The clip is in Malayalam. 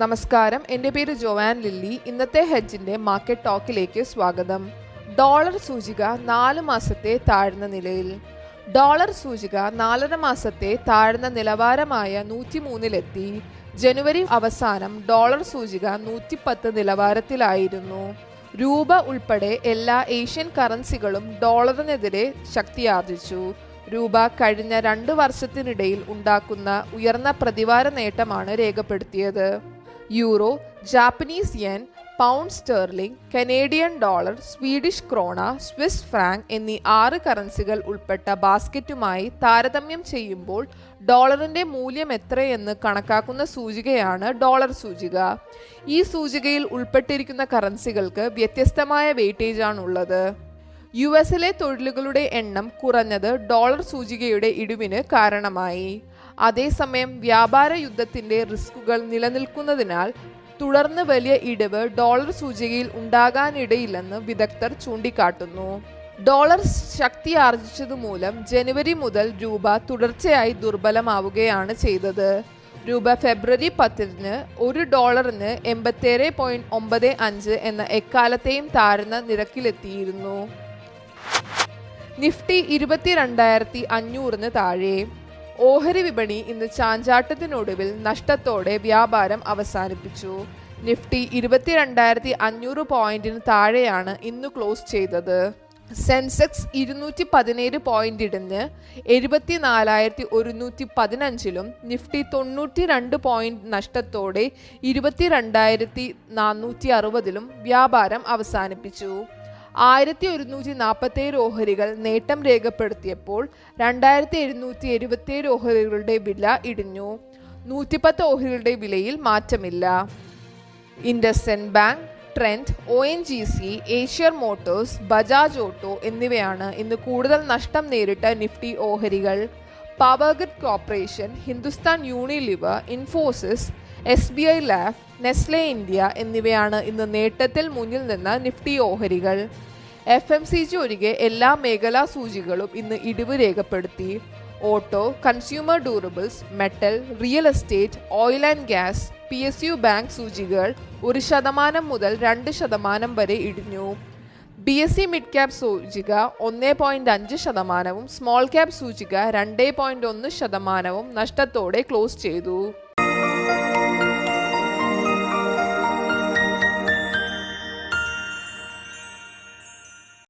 നമസ്കാരം. എന്റെ പേര് ജോവാൻ ലില്ലി. ഇന്നത്തെ ഹെഡ്ജിന്റെ മാർക്കറ്റ് ടോക്കിലേക്ക് സ്വാഗതം. ഡോളർ സൂചിക നാല് മാസത്തെ താഴ്ന്ന നിലയിൽ. ഡോളർ സൂചിക നാലര മാസത്തെ താഴ്ന്ന നിലവാരമായ നൂറ്റിമൂന്നിലെത്തി. ജനുവരി അവസാനം ഡോളർ സൂചിക നൂറ്റിപ്പത്ത് നിലവാരത്തിലായിരുന്നു. രൂപ ഉൾപ്പെടെ എല്ലാ ഏഷ്യൻ കറൻസികളും ഡോളറിനെതിരെ ശക്തിയാർജിച്ചു. രൂപ കഴിഞ്ഞ രണ്ട് വർഷത്തിനിടയിൽ ഉണ്ടാക്കുന്ന ഉയർന്ന പ്രതിവാര നേട്ടമാണ് രേഖപ്പെടുത്തിയത്. Euro Japanese yen pound sterling Canadian dollar Swedish krona Swiss franc എന്നീ ആറ് കറൻസികൾ ഉൾപ്പെട്ട ബാസ്ക്കറ്റുമായി താരതമ്യം ചെയ്യുമ്പോൾ ഡോളറിന്റെ മൂല്യം എത്രയെന്ന് കണക്കാക്കുന്ന സൂചികയാണ് ഡോളർ സൂചിക. ഈ സൂചികയിൽ ഉൾപ്പെട്ടിരിക്കുന്ന കറൻസികൾക്ക് വ്യത്യസ്തമായ വെയിറ്റേജ് ആണുള്ളത് യു എസിലെ തൊഴിലുകളുടെ എണ്ണം കുറഞ്ഞത് ഡോളർ സൂചികയുടെ ഇടിവിന് കാരണമായി. അതേസമയം വ്യാപാര യുദ്ധത്തിന്റെ റിസ്കുകൾ നിലനിൽക്കുന്നതിനാൽ തുടർന്ന് വലിയ ഇടിവ് ഡോളർ സൂചികയിൽ ഉണ്ടാകാനിടയില്ലെന്ന് വിദഗ്ധർ ചൂണ്ടിക്കാട്ടുന്നു. ഡോളർ ശക്തി ആർജിച്ചതുമൂലം ജനുവരി മുതൽ രൂപ തുടർച്ചയായി ദുർബലമാവുകയാണ് ചെയ്തത്. രൂപ ഫെബ്രുവരി പത്തിന് ഒരു ഡോളറിന് എൺപത്തേഴ് പോയിന്റ് ഒമ്പത് അഞ്ച് എന്ന എക്കാലത്തെയും താഴ്ന്ന നിരക്കിലെത്തിയിരുന്നു. നിഫ്റ്റി ഇരുപത്തിരണ്ടായിരത്തി അഞ്ഞൂറിന് താഴെ. ഓഹരി വിപണി ഇന്ന് ചാഞ്ചാട്ടത്തിനൊടുവിൽ നഷ്ടത്തോടെ വ്യാപാരം അവസാനിപ്പിച്ചു. നിഫ്റ്റി ഇരുപത്തിരണ്ടായിരത്തി അഞ്ഞൂറ് പോയിന്റിന് താഴെയാണ് ഇന്ന് ക്ലോസ് ചെയ്തത്. സെൻസെക്സ് ഇരുന്നൂറ്റി പതിനേഴ് പോയിന്റ് ഇടിഞ്ഞ് എഴുപത്തിനാലായിരത്തി ഒരുന്നൂറ്റി പതിനഞ്ചിലും നിഫ്റ്റി തൊണ്ണൂറ്റി രണ്ട് പോയിന്റ് നഷ്ടത്തോടെ ഇരുപത്തിരണ്ടായിരത്തി നാനൂറ്റി അറുപതിലും വ്യാപാരം അവസാനിപ്പിച്ചു. ആയിരത്തി ഒരുന്നൂറ്റി നാൽപ്പത്തേഴ് ഓഹരികൾ നേട്ടം രേഖപ്പെടുത്തിയപ്പോൾ രണ്ടായിരത്തി എഴുന്നൂറ്റി എഴുപത്തേഴ് ഓഹരികളുടെ വില ഇടിഞ്ഞു. നൂറ്റിപ്പത്ത് ഓഹരികളുടെ വിലയിൽ മാറ്റമില്ല. IndusInd bank Trent O N G C Eicher motors Bajaj auto എന്നിവയാണ് ഇന്ന് കൂടുതൽ നഷ്ടം നേരിട്ട നിഫ്റ്റി ഓഹരികൾ. Power Grid corporation Hindustan Unilever Infosys S B I life Nestle India എന്നിവയാണ് ഇന്ന് നേട്ടത്തിൽ മുന്നിൽ നിന്ന നിഫ്റ്റി ഓഹരികൾ. എഫ് എം സി ജി ഒഴികെ എല്ലാ മേഖലാ സൂചികളും ഇന്ന് ഇടിവ് രേഖപ്പെടുത്തി. Auto consumer durables metal real estate oil and gas P S U bank സൂചികൾ ഒരു ശതമാനം മുതൽ രണ്ട് ശതമാനം വരെ ഇടിഞ്ഞു. B S C mid cap സൂചിക ഒന്ന് പോയിന്റ് അഞ്ച് ശതമാനവും സ്മോൾ ക്യാപ് സൂചിക രണ്ട് പോയിന്റ് ഒന്ന് ശതമാനവും നഷ്ടത്തോടെ ക്ലോസ് ചെയ്തു.